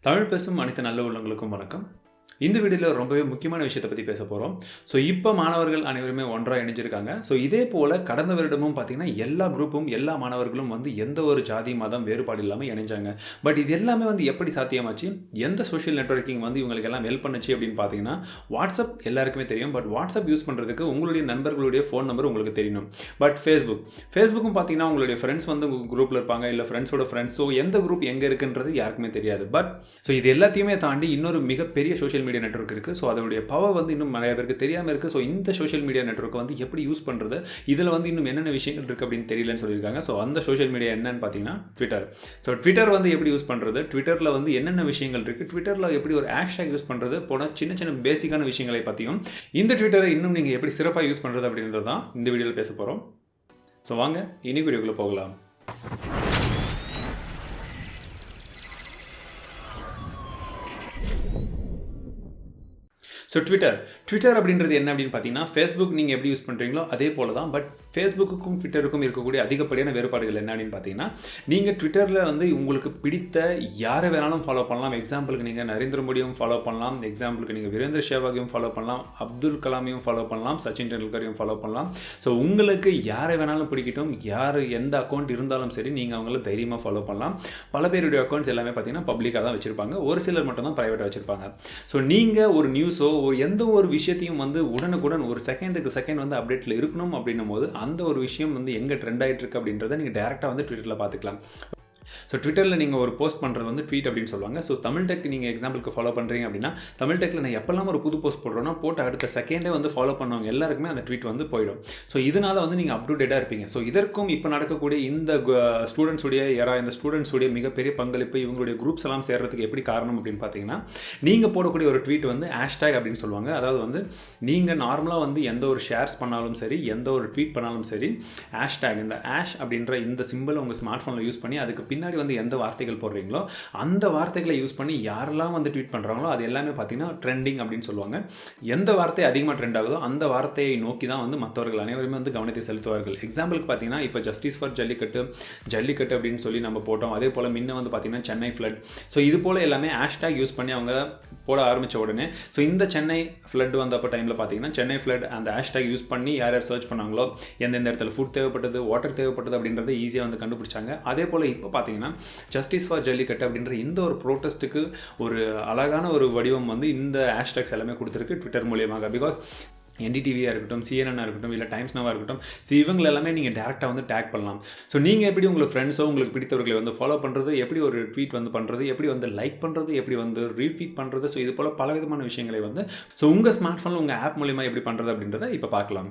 தமிழ் பேசும் அனைத்து நல்ல உள்ளங்களுக்கும் வணக்கம். இந்த வீடியோவில் ரொம்பவே முக்கியமான விஷயத்தை பற்றி பேச போகிறோம் ஸோ இப்போ மாணவர்கள் அனைவருமே ஒன்றாக இணைஞ்சிருக்காங்க. ஸோ இதே போல் கடந்த வருடமும் பார்த்தீங்கன்னா எல்லா குரூப்பும் எல்லா மாணவர்களும் வந்து எந்த ஒரு ஜாதி மதம் வேறுபாடு இல்லாமல் இணைஞ்சாங்க. பட் இது எல்லாமே வந்து எப்படி சாத்தியமாச்சு? எந்த சோஷியல் நெட்வொர்க்கிங் வந்து இவங்களுக்கு எல்லாம் ஹெல்ப் பண்ணுச்சு அப்படின்னு பார்த்தீங்கன்னா வாட்ஸ்அப் எல்லாருக்குமே தெரியும். பட் வாட்ஸ்அப் யூஸ் பண்ணுறதுக்கு உங்களுடைய நண்பர்களுடைய ஃபோன் நம்பர் உங்களுக்கு தெரியணும். பட் ஃபேஸ்புக் ஃபேஸ்புக்கும் பார்த்தீங்கன்னா உங்களுடைய ஃப்ரெண்ட்ஸ் வந்து குரூப்பில் இருப்பாங்க. இல்லை ஃப்ரெண்ட்ஸோட ஃப்ரெண்ட்ஸோ எந்த குரூப் எங்கே இருக்குன்றது யாருக்குமே தெரியாது. பட் ஸோ இது எல்லாத்தையுமே தாண்டி இன்னொரு மிகப்பெரிய சோஷியல் மீடியா நெட்வொர்க் இருக்குது ஸோ அதோடைய பவர் வந்து இன்னும் நிறைய பேருக்கு தெரியாமல் இருக்குது ஸோ இந்த சோஷியல் மீடியா நெட்வொர்க் வந்து எப்படி யூஸ் பண்ணுறது இதில் வந்து இன்னும் என்னென்ன விஷயங்கள் இருக்குது அப்படின்னு தெரியலன்னு சொல்லியிருக்காங்க. ஸோ அந்த சோஷியல் மீடியா என்னன்னு பார்த்தீங்கன்னா ட்விட்டர் ஸோ ட்விட்டர் வந்து எப்படி யூஸ் பண்ணுறது ட்விட்டரில் வந்து என்னென்ன விஷயங்கள் இருக்குது ட்விட்டரில் எப்படி ஒரு ஹேஷ்டேக் யூஸ் பண்ணுறது போன சின்ன சின்ன பேசிக்கான விஷயங்களை பற்றியும் இந்த ட்விட்டரை இன்னும் நீங்கள் எப்படி சிறப்பாக யூஸ் பண்ணுறது அப்படின்றது தான் இந்த வீடியோவில் பேச போகிறோம் ஸோ வாங்க இனி வீடியோக்குள்ளே போகலாம். ஸோ ட்விட்டர் ட்விட்டர் அப்படின்றது என்ன அப்படின்னு பார்த்தீங்கன்னா ஃபேஸ்புக் நீங்கள் எப்படி யூஸ் பண்ணுறீங்களோ அதே போல தான் பட் ஃபேஸ்புக்குக்கும் ட்விட்டருக்கும் இருக்கக்கூடிய அதிகப்படியான வேறுபாடுகள் என்ன அப்படின்னு பார்த்தீங்கன்னா நீங்கள் ட்விட்டரில் வந்து உங்களுக்கு பிடித்த யாரை வேணாலும் ஃபாலோ பண்ணலாம். எக்ஸாம்பிளுக்கு நீங்கள் நரேந்திர மோடியும் ஃபாலோ பண்ணலாம். எக்ஸாம்பிளுக்கு நீங்கள் வீரேந்திர சேவாகையும் ஃபாலோ பண்ணலாம். அப்துல் கலாமையும் ஃபாலோ பண்ணலாம். சச்சின் டெண்டுல்கரையும் ஃபாலோ பண்ணலாம். ஸோ உங்களுக்கு யாரை வேணாலும் பிடிக்கட்டும். யார் எந்த அக்கௌண்ட் இருந்தாலும் சரி நீங்கள் அவங்கள தைரியமாக ஃபாலோ பண்ணலாம். பல பேருடைய அக்கௌண்ட்ஸ் எல்லாமே பார்த்தீங்கன்னா பப்ளிக்காக தான் வச்சுருப்பாங்க. ஒரு சிலர் மட்டும் தான் ப்ரைவேட்டாக வச்சுருப்பாங்க. ஸோ நீங்கள் ஒரு நியூஸோ எந்த ஒரு விஷயத்தையும் வந்து உடனுக்குடன் ஒரு செகண்டுக்கு செகண்ட் வந்து அப்டேட்டில் இருக்கணும் அப்படின்னும் போது அந்த ஒரு விஷயம் வந்து எங்கே ட்ரெண்ட் ஆகிட்டு இருக்கு அப்படின்றத நீங்கள் டேரெக்டாக வந்து ட்விட்டரில் பார்த்துக்கலாம். ஸோ ட்விட்டரில் நீங்கள் ஒரு போஸ்ட் பண்ணுறது வந்து ட்வீட் அப்படின்னு சொல்லுவாங்க. ஸோ தமிழ் டெக் நீங்கள் எக்ஸாம்பிளுக்கு ஃபாலோ பண்ணுறீங்க அப்படின்னா தமிழ் டெக்கில் நான் எப்போல்லாம் ஒரு புது போஸ்ட் போடுறோன்னா போட்டு அடுத்த செகண்டே வந்து ஃபாலோ பண்ணவங்க எல்லாருக்குமே அந்த ட்வீட் வந்து போயிடும். ஸோ இதனால் வந்து நீங்கள் அப் இருப்பீங்க. ஸோ இதற்கும் இப்போ நடக்கக்கூடிய இந்த ஸ்டூடெண்ட்ஸுடைய யாரா இந்த ஸ்டூடெண்ட்ஸுடைய மிகப்பெரிய பங்களிப்பு இவங்களுடைய குரூப்ஸ் எல்லாம் சேர்றதுக்கு எப்படி காரணம் அப்படின்னு பார்த்தீங்கன்னா நீங்கள் போடக்கூடிய ஒரு ட்வீட் வந்து ஹேஷ்டேக் அப்படின்னு சொல்லுவாங்க. அதாவது வந்து நீங்கள் நார்மலாக வந்து எந்த ஒரு ஷேர்ஸ் பண்ணாலும் சரி எந்த ஒரு ட்வீட் பண்ணாலும் சரி ஹேஷ்டேக் இந்த ஹேஷ் அப்படின்ற இந்த சிம்பிளை உங்கள் ஸ்மார்ட் ஃபோனில் யூஸ் பண்ணி அதுக்கு பின்னாடி வந்து எந்த வார்த்தைகள் போடுறீங்களோ அந்த வார்த்தைகளை யூஸ் பண்ணி யாரெல்லாம் வந்து ட்வீட் பண்ணுறாங்களோ அது எல்லாமே பார்த்தீங்கன்னா ட்ரெண்டிங் அப்படின்னு சொல்லுவாங்க. எந்த வார்த்தை அதிகமாக ட்ரெண்ட் ஆகுதோ அந்த வார்த்தையை நோக்கி தான் வந்து மற்றவர்கள் அனைவருமே வந்து கவனத்தை செலுத்துவார்கள். எக்ஸாம்பிளுக்கு பார்த்தீங்கன்னா இப்போ ஜஸ்டிஸ் ஃபார் ஜல்லிக்கட்டு ஜல்லிக்கட்டு அப்படின்னு சொல்லி நம்ம போட்டோம். அதே போல் முன்ன வந்து பார்த்தீங்கன்னா சென்னை ஃப்ளட் ஸோ இது போல் எல்லாமே ஹேஷ்டேக் யூஸ் பண்ணி அவங்க போட ஆரம்பித்த உடனே ஸோ இந்த சென்னை ஃப்ளட் வந்தப்போ டைமில் பார்த்தீங்கன்னா சென்னை ஃப்ளட் அந்த ஹேஷ்டேக் யூஸ் பண்ணி யார் யார் சர்ச் பண்ணாங்களோ எந்தெந்த இடத்துல ஃபுட் தேவைப்பட்டது வாட்டர் தேவைப்பட்டது அப்படின்றத ஈஸியாக வந்து கண்டுபிடிச்சாங்க. அதே போல் இப்போ பார்த்தீங்கன்னா ஜஸ்டிஸ் ஃபார் ஜல்லிக்கட்டு அப்படின்ற இந்த ஒரு ப்ரோட்டஸ்ட்டுக்கு ஒரு அழகான ஒரு வடிவம் வந்து இந்த ஹேஷ்டேக்ஸ் எல்லாமே கொடுத்துருக்கு ட்விட்டர் மூலியமாக. பிகாஸ் என்டிடிவியாக இருக்கட்டும் சிஎன்என்னாக இருக்கட்டும் இல்லை டைம்ஸ் நவாக இருக்கட்டும் ஸோ இவங்க எல்லாமே நீங்கள் டேரெக்டாக வந்து டேக் பண்ணலாம். ஸோ நீங்கள் எப்படி உங்கள் ஃப்ரெண்ட்ஸோ உங்களுக்கு பிடித்தவர்களை வந்து ஃபாலோ பண்ணுறது எப்படி ஒரு ட்வீட் வந்து பண்ணுறது எப்படி வந்து லைக் பண்ணுறது எப்படி வந்து ரீட்வீட் பண்ணுறது ஸோ இது போல் பல விதமான விஷயங்களை வந்து ஸோ உங்கள் ஸ்மார்ட் ஃபோனில் உங்கள் ஆப் மூலிமா எப்படி பண்ணுறது அப்படின்றத இப்போ பார்க்கலாம்.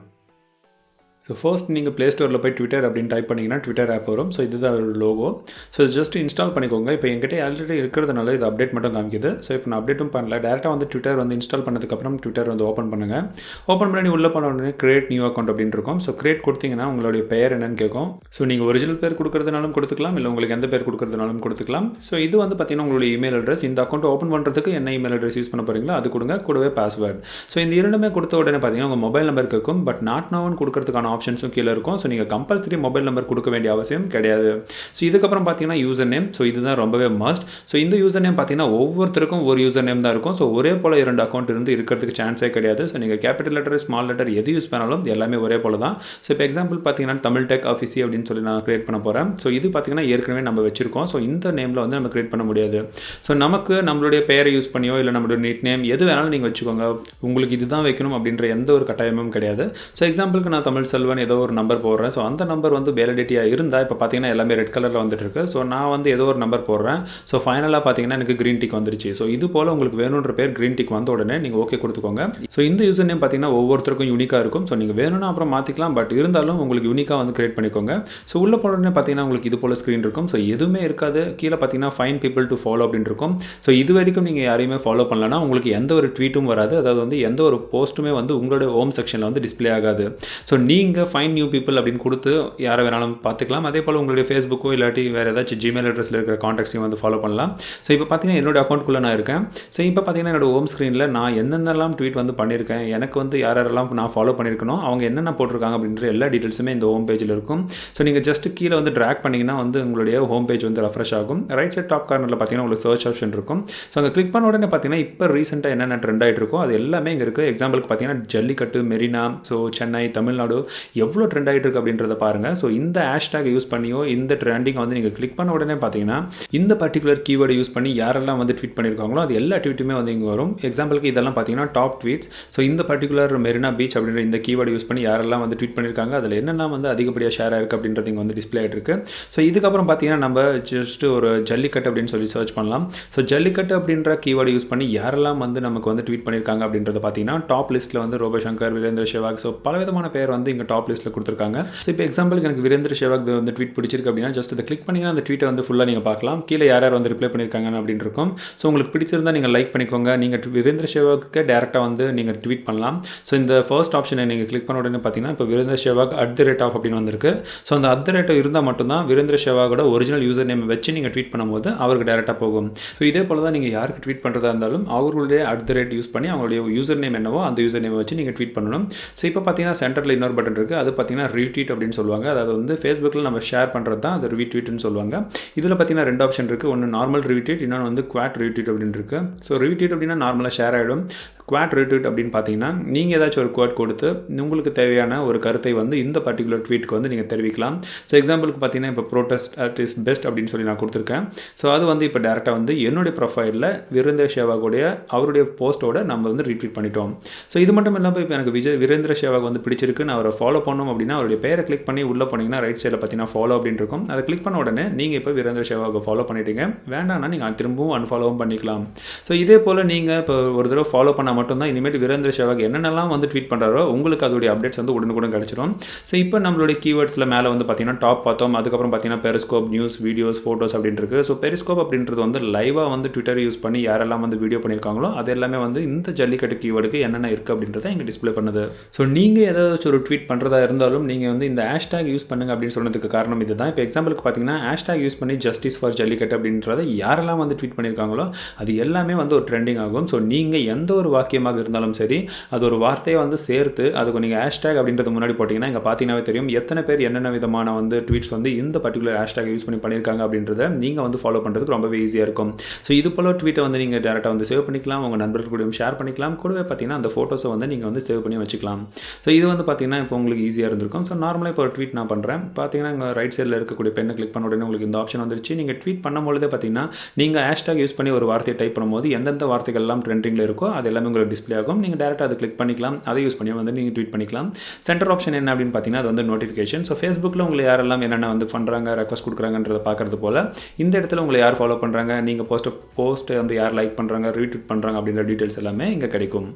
ஸோ ஃபர்ஸ்ட் நீங்கள் ப்ளே ஸ்டோரில் போய் ட்விட்டர் அப்படின்னு டைப் பண்ணிங்கன்னா ட்விட்டர் ஆப் வரும். ஸோ இதுதான் அதோட லோகோ ஸோ ஜஸ்ட் இன்ஸ்டால் பண்ணிக்கோங்க. இப்போ என்கிட்ட ஆல்ரெடி இருக்கிறதுனால இது அப்டேட் மட்டும் காமிக்குது. ஸோ இப்போ நான் அப்டேட்டும் பண்ணல. டேரெக்டாக வந்து ட்விட்டர் வந்து இன்ஸ்டால் பண்ணதுக்கப்புறம் ட்விட்டர் வந்து ஓப்பன் பண்ணுங்கள் ஓப்பன் பண்ணி உள்ளே போன உடனே கிரியேட் நியூ அக்கௌண்ட் அப்படின்னு இருக்கும். ஸோ கிரியேட் கொடுத்தீங்கன்னா உங்களுடைய பெயர் என்னன்னு கேட்கும். ஸோ நீங்கள் ஒரிஜினல் பேர் கொடுக்குறதுனாலும் கொடுத்துக்கலாம். இல்லை உங்களுக்கு எந்த பேர் கொடுக்குறதுனாலும் கொடுத்துக்கலாம். ஸோ இது வந்து பார்த்தீங்கன்னா உங்களுடைய இமெயில் அட்ரஸ் இந்த அக்கௌண்ட் ஓப்பன் பண்ணுறதுக்கு என்ன இமெயில் அட்ரஸ் யூஸ் பண்ண போகிறீங்களோ அது கொடுங்க. கூடவே பாஸ்வேர்டு ஸோ இந்த இரண்டுமே கொடுத்த உடனே பார்த்தீங்கன்னா உங்கள் மொபைல் நம்பர் கேட்கும். பட் நாட் நோவன் கொடுக்கறதுக்கான ஆப்ஷன்ஸும் கீழே இருக்கும். ஸோ நீங்கள் கம்பல்சரி மொபைல் நம்பர் கொடுக்க வேண்டிய அவசியம் கிடையாது. ஸோ இதுக்கப்புறம் பார்த்தீங்கன்னா யூசர் நேம் ஸோ இதுதான் ரொம்பவே மஸ்ட் ஸோ இந்த யூசர் நேம் பார்த்தீங்கன்னா ஒவ்வொருத்தருக்கும் ஒரு யூசர் நேம் தான் இருக்கும். ஸோ ஒரே போல் இரண்டு அக்கௌண்ட் இருந்து இருக்கிறதுக்கு சான்ஸே கிடையாது. ஸோ நீங்கள் கேபிட்டல் லெட்டர் ஸ்மால் லெட்டர் எது யூஸ் பண்ணாலும் எல்லாமே ஒரே போல தான். ஸோ இப்போ எக்ஸாம்பிள் பார்த்தீங்கன்னா தமிழ் டெக் ஆஃபீஸி அப்படின்னு சொல்லி நான் கிரியேட் பண்ண போகிறேன் ஸோ இது பார்த்தீங்கன்னா ஏற்கனவே நம்ம வச்சிருக்கோம். ஸோ இந்த நேமில் வந்து நம்ம கிரியேட் பண்ண முடியாது. ஸோ நமக்கு நம்மளுடைய பெயரை யூஸ் பண்ணியோ இல்லை நம்மளுடைய நீட் நேம் எது வேணாலும் நீங்கள் வச்சுக்கோங்க. உங்களுக்கு இதுதான் வைக்கணும் அப்படின்ற எந்த ஒரு கட்டாயமும் கிடையாது. ஸோ எக்ஸாம்பிளுக்கு நான் தமிழ் செல்வன் ஏதோ ஒரு நம்பர் போடுறேன். ஸோ அந்த நம்பர் வந்து வேலிடிட்டியாக இருந்தால் இப்போ பார்த்தீங்கன்னா எல்லாமே ரெட் கலரில் வந்துட்டு இருக்கு ஸோ நான் வந்து ஏதோ ஒரு நம்பர் போடுறேன். ஸோ ஃபைனலாக பார்த்தீங்கன்னா எனக்கு க்ரீன் டிக் வந்துருச்சு. ஸோ இது போல் உங்களுக்கு வேணுன்ற பேர் க்ரீன் டிக் வந்த உடனே நீங்கள் ஓகே கொடுத்துக்கோங்க. ஸோ இந்த யூசர் நேம் பார்த்தீங்கன்னா ஒவ்வொருத்தருக்கும் யூனிக்காக இருக்கும். ஸோ நீங்கள் வேணும்னா அப்புறம் மாற்றிக்கலாம் பட் இருந்தாலும் உங்களுக்கு யூனிக்காக வந்து கிரியேட் பண்ணிக்கோங்க. ஸோ உள்ள போன உடனே பார்த்தீங்கன்னா உங்களுக்கு இது போல் ஸ்க்ரீன் இருக்கும். ஸோ எதுவுமே இருக்காது. கீழே பார்த்தீங்கன்னா ஃபைன் பீப்பிள் டு ஃபாலோ அப்படின்னு இருக்கும். ஸோ இது வரைக்கும் நீங்கள் யாரையுமே ஃபாலோ பண்ணலன்னா உங்களுக்கு எந்த ஒரு ட்வீட்டும் வராது. அதாவது வந்து எந்த ஒரு போஸ்ட்டுமே வந்து உங்களோட ஹோம் செக்ஷனில் வந்து டிஸ்ப்ளே ஆகாது. ஸோ நீங்கள் நீங்கள் ஃபைன் நியூ பீப்புள் அப்படின்னு கொடுத்து யாரை வேணாலும் பார்த்துக்கலாம். அதே போல் உங்களுடைய ஃபேஸ்புக்கோ இல்லாட்டி வேறு ஏதாச்சும் ஜிமெயில் அட்ரஸில் இருக்கிற காண்டாக்ட்ஸையும் வந்து ஃபாலோ பண்ணலாம். ஸோ இப்போ பார்த்தீங்கன்னா என்னோட அக்கௌண்ட்குள்ளே நான் இருக்கேன். ஸோ இப்போ பார்த்தீங்கன்னா என்னோட ஹோம் ஸ்க்ரீனில் நான் என்னென்னலாம் ட்வீட் வந்து பண்ணியிருக்கேன் எனக்கு வந்து யார் யாரெல்லாம் நான் ஃபாலோ பண்ணியிருக்கணும் அவங்க என்னென்ன போட்டிருக்காங்க அப்படின்ற எல்லா டீட்டெயில்ஸுமே இந்த ஹோம் பேஜில் இருக்கும். ஸோ நீங்கள் ஜஸ்ட் கீழே வந்து ட்ராக் பண்ணிங்கன்னா வந்து உங்களுடைய ஹோம் பேஜ் வந்து ரெஃப்ரெஷ் ஆகும். ரைட் சைட் டாப் கார்னரில் பார்த்தீங்கன்னா உங்களுக்கு சர்ச் ஆப்ஷன் இருக்கும். ஸோ அங்கே கிளிக் பண்ண உடனே பார்த்தீங்கன்னா இப்போ ரீசெண்டாக என்னென்ன ட்ரெண்ட் ஆகிட்டு இருக்கோ அது எல்லாமே இங்கே இருக்குது எக்ஸாம்பிளுக்கு பார்த்தீங்கன்னா ஜல்லிக்கட்டு மெரினா ஸோ சென்னை தமிழ்நாடு எவ்வளோ ட்ரெண்ட் ஆகிட்டு இருக்கு அப்படின்றத பாருங்கள் ஸோ இந்த ஹேஷ்டேக் யூஸ் பண்ணியோ இந்த ட்ரெண்டிங்கை வந்து நீங்கள் கிளிக் பண்ண உடனே பார்த்தீங்கன்னா இந்த பர்டிகுலர் கீவேர்டு யூஸ் பண்ணி யாரெல்லாம் வந்து ட்வீட் பண்ணியிருக்காங்களோ அது எல்லா ட்வீட்டுமே வந்து இங்கே வரும். எக்ஸாம்பிளுக்கு இதெல்லாம் பார்த்தீங்கன்னா டாப் ட்வீட்ஸ் ஸோ இந்த பர்டிகுலர் மெரினா பீச் அப்படின்ற இந்த கீவேர்டு யூஸ் பண்ணி யாரெல்லாம் வந்து ட்வீட் பண்ணியிருக்காங்க அதில் என்னென்ன வந்து அதிகப்படியாக ஷேர் ஆயிருக்கு அப்படின்றது இங்கே வந்து டிஸ்பிளே ஆகிட்டு இருக்கு ஸோ இதுக்கப்புறம் பார்த்தீங்கன்னா நம்ம ஜஸ்ட் ஒரு ஜல்லிக்கட்டு அப்படின்னு சொல்லி சர்ச் பண்ணலாம். ஸோ ஜல்லிக்கட்டு அப்படின்ற கீவேர்டு யூஸ் பண்ணி யாரெல்லாம் வந்து நமக்கு வந்து ட்வீட் பண்ணியிருக்காங்க அப்படின்றத பார்த்தீங்கன்னா டாப் லிஸ்ட்டில் வந்து ரோபசங்கர் வீரேந்திர சேவாக் ஸோ பலவிதமான பேர் வந்து இங்கே டாப் லிஸ்ட்டில் கொடுத்துருக்காங்க. ஸோ இப்போ எக்ஸாம்பிளுக்கு எனக்கு வீரேந்திர சேவாக் வந்து ட்வீட் பிடிச்சிருக்கு அப்படின்னா ஜஸ்ட் அதை கிளிக் பண்ணிங்கன்னா அந்த ட்வீட்டை வந்து ஃபுல்லாக நீங்கள் பார்க்கலாம். கீழே யார் யார் வந்து ரிப்ளை பண்ணியிருக்காங்க அப்படின்னு இருக்கும். ஸோ உங்களுக்கு பிடிச்சிருந்தா நீங்கள் லைக் பண்ணிக்கோங்க. நீங்கள் வீரேந்திர சேவாக்கு டேரெக்டாக வந்து நீங்கள் ட்வீட் பண்ணலாம். ஸோ இந்த ஃபர்ஸ்ட் ஆப்ஷனை நீங்கள் கிளிக் பண்ண உடனே பார்த்தீங்கன்னா இப்போ Virender Sehwag at the rate of அப்படின்னு வந்திருக்கு. ஸோ அந்த அட் தி ரேட் இருந்தால் மட்டும்தான் வீரேந்திர சேவாகோட ஒரிஜினல் யூசர் நேம் வச்சு நீங்கள் ட்வீட் பண்ணும்போது அவருக்கு டேரெக்டாக போகும். ஸோ இதே போல் தான் நீங்கள் யாருக்கு ட்வீட் பண்ணுறதா இருந்தாலும் அவர்களுடைய அட் த ரேட் யூஸ் பண்ணி அவங்களுடைய யூசர் நேம் என்னவோ அந்த யூசர் நேம் வச்சு நீங்கள் ட்வீட் பண்ணணும். ஸோ இப்போ பார்த்தீங்கன்னா சென்டரில் இன்னொரு பட்டன் இருக்குது அது பார்த்திங்கன்னா ரீட்வீட் அப்படின்னு சொல்லுவாங்க. அதாவது வந்து ஃபேஸ்புக்கில் நம்ம ஷேர் பண்ணுறது தான். அது ரீட்வீட்னு சொல்லுவாங்க. இதில் பார்த்திங்கன்னா ரெண்டு ஆப்ஷன் இருக்குது ஒன்று நார்மல் ரீட்வீட் இன்னொன்று வந்து குவாட் ரீட்வீட் அப்படின்னு இருக்குது ஸோ ரீட்வீட் அப்படின்னா நார்மலாக ஷேர் ஆகிடும் குவாட் ரீட்வீட் அப்படின்னு பார்த்தீங்கன்னா நீங்கள் ஏதாச்சும் ஒரு குவாட் கொடுத்து உங்களுக்கு தேவையான ஒரு கருத்தை வந்து இந்த பர்டிகுலர் ட்வீட்க்கு வந்து நீங்கள் தெரிவிக்கலாம். ஸோ எக்ஸாம்பிளுக்கு பார்த்தீங்கன்னா இப்போ ப்ரோட்டஸ்ட் அட் இஸ் பெஸ்ட் அப்படின்னு சொல்லி நான் கொடுத்துருக்கேன். ஸோ அது வந்து இப்போ டேரெக்டாக வந்து என்னுடைய ப்ரொஃபைலில் வீரேந்திர சேவாகுடைய அவருடைய போஸ்ட்டோட நம்ம வந்து ரீட்வீட் பண்ணிட்டோம். ஸோ இது மட்டும் இல்லாமல் இப்போ எனக்கு விஜய் வீரேந்திர சேவாக் வந்து பிடிச்சிருக்கு. நான் அவரை ஃபாலோ பண்ணோம் அப்படின்னா அவருடைய பேரை கிளிக் பண்ணி உள்ளே போனீங்கன்னா ரைட் சைடில் பார்த்தீங்கன்னா ஃபாலோ அப்படின்னு இருக்கும். அதை கிளிக் பண்ண உடனே நீங்கள் இப்போ வீரேந்திர சேவாவுக்கு ஃபாலோ பண்ணிட்டீங்க. வேண்டாம்னா நீங்கள் திரும்பவும் அன்ஃபாலோவும் பண்ணிக்கலாம். ஸோ இதே போல் நீங்கள் இப்போ ஒரு தடவை ஃபாலோ பண்ண பண்ணால் மட்டும்தான் இனிமேல் வீரேந்திர சேவாக் என்னென்னலாம் வந்து ட்வீட் பண்ணுறாரோ உங்களுக்கு அதோடைய அப்டேட்ஸ் வந்து உடனுக்குடன் கிடச்சிரும். ஸோ இப்போ நம்மளுடைய கீவேர்ட்ஸில் மேலே வந்து பார்த்தீங்கன்னா டாப் பார்த்தோம். அதுக்கப்புறம் பார்த்தீங்கன்னா பெரிஸ்கோப் நியூஸ் வீடியோஸ் ஃபோட்டோஸ் அப்படின்னு இருக்குது ஸோ பெரிஸ்கோப் அப்படின்றது வந்து லைவாக வந்து ட்விட்டர் யூஸ் பண்ணி யாரெல்லாம் வந்து வீடியோ பண்ணியிருக்காங்களோ அது எல்லாமே வந்து இந்த ஜல்லிக்கட்டு கீவேர்டுக்கு என்னென்ன இருக்குது அப்படின்றத இங்கே டிஸ்ப்ளே பண்ணுது. ஸோ நீங்கள் ஏதாச்சும் ஒரு ட்வீட் பண்ணுறதா இருந்தாலும் நீங்கள் வந்து இந்த ஹேஷ்டேக் யூஸ் பண்ணுங்க அப்படின்னு சொன்னதுக்கு காரணம் இதுதான். இப்போ எக்ஸாம்பிளுக்கு பார்த்தீங்கன்னா ஹேஷ்டேக் யூஸ் பண்ணி ஜஸ்டிஸ் ஃபார் ஜல்லிக்கட்டு அப்படின்றத யாரெல்லாம் வந்து ட்வீட் பண்ணியிருக்காங்களோ அது எல்லாமே வந்து ஒரு ட்ரெண்டிங் ஆகும். ஸோ நீங்கள் எந்த ஒரு வாக்கியமாக இருந்தாலும் சரி அது ஒரு வார்த்தையை வந்து சேர்த்து அதுக்கு நீங்கள் ஹேஷ்டேக் அப்படின்றது முன்னாடி போட்டிங்கன்னா இங்கே பார்த்தீங்கன்னாவே தெரியும். எத்தனை பேர் என்னென்ன விதமான வந்து ட்வீட்ஸ் வந்து இந்த பர்டிகுலர் ஹேஷ்டேக் யூஸ் பண்ணி பண்ணியிருக்காங்க அப்படின்றத நீங்கள் வந்து ஃபாலோ பண்ணுறதுக்கு ரொம்பவே ஈஸியாக இருக்கும். ஸோ இது போல ட்வீட்டை வந்து நீங்கள் டேரெக்டாக வந்து சேவ் பண்ணிக்கலாம். உங்கள் நண்பர்கள் கூடயும் ஷேர் பண்ணிக்கலாம். கூடவே பார்த்தீங்கன்னா அந்த ஃபோட்டோஸை வந்து நீங்கள் வந்து சேவ் பண்ணி வச்சுக்கலாம். ஸோ இது வந்து பார்த்தீங்கன்னா இப்போ உங்களுக்கு ஈஸியாக இருந்திருக்கும். ஸோ நார்மலாக இப்போ ஒரு ட்வீட் நான் பண்ணுறேன் பார்த்தீங்கன்னா இங்கே ரைட் சைடில் இருக்கக்கூடிய பெண்ணை கிளிக் பண்ண உடனே உங்களுக்கு இந்த ஆப்ஷன் வந்துருச்சு. நீங்கள் ட்வீட் பண்ணும்பொழுதே பார்த்தீங்கன்னா நீங்கள் ஹேஷ்டாக் யூஸ் பண்ணி ஒரு வார்த்தையை டைப் பண்ணும்போது எந்தெந்த வார்த்தைகள்லாம் ட்ரெண்டிங்கில் இருக்கோ அது எல்லாமே உங்களுக்கு டிஸ்பிளே ஆகும். நீங்கள் டேரெக்டாக அதை கிளிக் பண்ணிக்கலாம். அதை யூஸ் பண்ணி வந்து நீங்கள் ட்வீட் பண்ணிக்கலாம். சென்டர் ஆப்ஷன் என்ன அப்படின்னு பார்த்தீங்கன்னா அது வந்து நோட்டிஃபிகேஷன் ஸோ ஃபேஸ்புக்கில் உங்களை யாரெல்லாம் என்னென்ன வந்து பண்ணுறாங்க ரெக்வஸ்ட் கொடுக்குறாங்கன்றதை பார்க்குறது போல் இந்த இடத்துல உங்களை யார் ஃபாலோ பண்ணுறாங்க நீங்கள் போஸ்ட்டை போஸ்ட்டு வந்து யார் லைக் பண்ணுறாங்க ரீட்வீட் பண்ணுறாங்க அப்படின்ற டீட்டெயில்ஸ் எல்லாமே இங்கே கிடைக்கும்.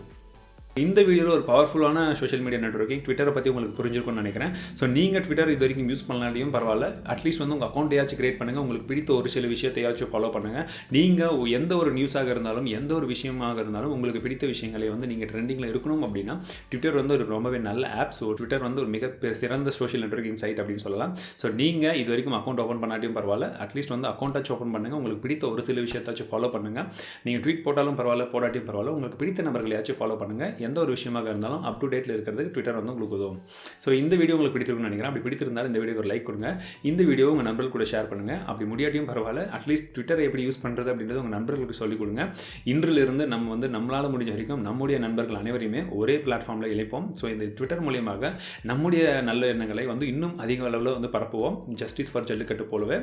இந்த வீடியோவில் ஒரு பவர்ஃபுல்லான சோஷியல் மீடியா நெட்ஒர்க்கிங் ட்விட்டரை பற்றி உங்களுக்கு புரிஞ்சிருக்கும்னு நினைக்கிறேன். ஸோ நீங்கள் ட்விட்டர் இது வரைக்கும் யூஸ் பண்ணலாட்டியும் பரவாயில்ல. அட்லீஸ்ட் வந்து உங்கள் அக்கௌண்ட்டையாச்சும் கிரியேட் பண்ணுங்கள் உங்களுக்கு பிடித்த ஒரு சில விஷயத்தையாச்சும் ஃபாலோ பண்ணுங்கள் நீங்கள் எந்த ஒரு நியூஸாக இருந்தாலும் எந்த ஒரு விஷயமாக இருந்தாலும் உங்களுக்கு பிடித்த விஷயங்களை வந்து நீங்கள் ட்ரெண்டிங்கில் இருக்கணும் அப்படின்னா ட்விட்டர் வந்து ஒரு ரொம்பவே நல்ல ஆப் ஸோ ட்விட்டர் வந்து ஒரு மிக சிறந்த சோஷியல் நெட்ஒர்க்கிங் சைட் அப்படின்னு சொல்லலாம். ஸோ நீங்கள் இது வரைக்கும் அக்கௌண்ட் ஓப்பன் பண்ணாட்டியும் பரவாயில்ல. அட்லீஸ்ட் வந்து அக்கௌண்ட்டாச்சும் ஓப்பன் பண்ணுங்கள் உங்களுக்கு பிடித்த ஒரு சில விஷயத்தாச்சும் ஃபாலோ பண்ணுங்கள் நீங்கள் ட்வீட் போட்டாலும் பரவாயில்ல போடாட்டியும் பரவாயில்ல. உங்களுக்கு பிடித்த நபர்களையாச்சும் ஃபாலோ பண்ணுங்கள் எந்த ஒரு விஷயமாக இருந்தாலும் அப் டு டேட்டில் இருக்கிறதுக்கு ட்விட்டர் வந்து உங்களுக்கு உதவும். ஸோ இந்த வீடியோ உங்களுக்கு பிடித்திருக்குன்னு நினைக்கிறேன். அப்படி பிடித்திருந்தாலும் இந்த வீடியோ ஒரு லைக் கொடுங்க. இந்த வீடியோ உங்கள் நண்பர்கள் கூட ஷேர் பண்ணுங்கள் அப்படி முடியாட்டியும் பரவாயில்ல. அட்லீஸ்ட் ட்விட்டரை எப்படி யூஸ் பண்ணுறது அப்படின்றது உங்கள் நண்பர்களுக்கு சொல்லிக் கொடுங்க. இன்றிலிருந்து நம்ம வந்து நம்மளால் முடிஞ்ச வரைக்கும் நம்முடைய நண்பர்கள் அனைவரையுமே ஒரே பிளாட்ஃபார்மில் இணைப்போம். ஸோ இந்த ட்விட்டர் மூலியமாக நம்முடைய நல்ல எண்ணங்களை வந்து இன்னும் அதிக அளவில் வந்து பரப்புவோம். ஜஸ்டிஸ் ஃபார் ஜல்லிக்கட்டு போலவே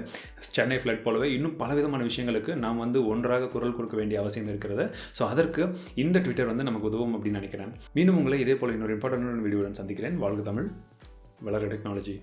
சென்னை ஃப்ளட் போலவே இன்னும் பலவிதமான விஷயங்களுக்கு நாம் வந்து ஒன்றாக குரல் கொடுக்க வேண்டிய அவசியம் இருக்கிறது. ஸோ அதற்கு இந்த ட்விட்டர் வந்து நமக்கு உதவும் அப்படின்னு நினைக்கிறேன். மீண்டும் உங்களை இதே போல் இன்னொரு இம்பார்ட்டன்டான வீடியோவுடன் சந்திக்கிறேன். வாழ்க தமிழ் வளர டெக்னாலஜி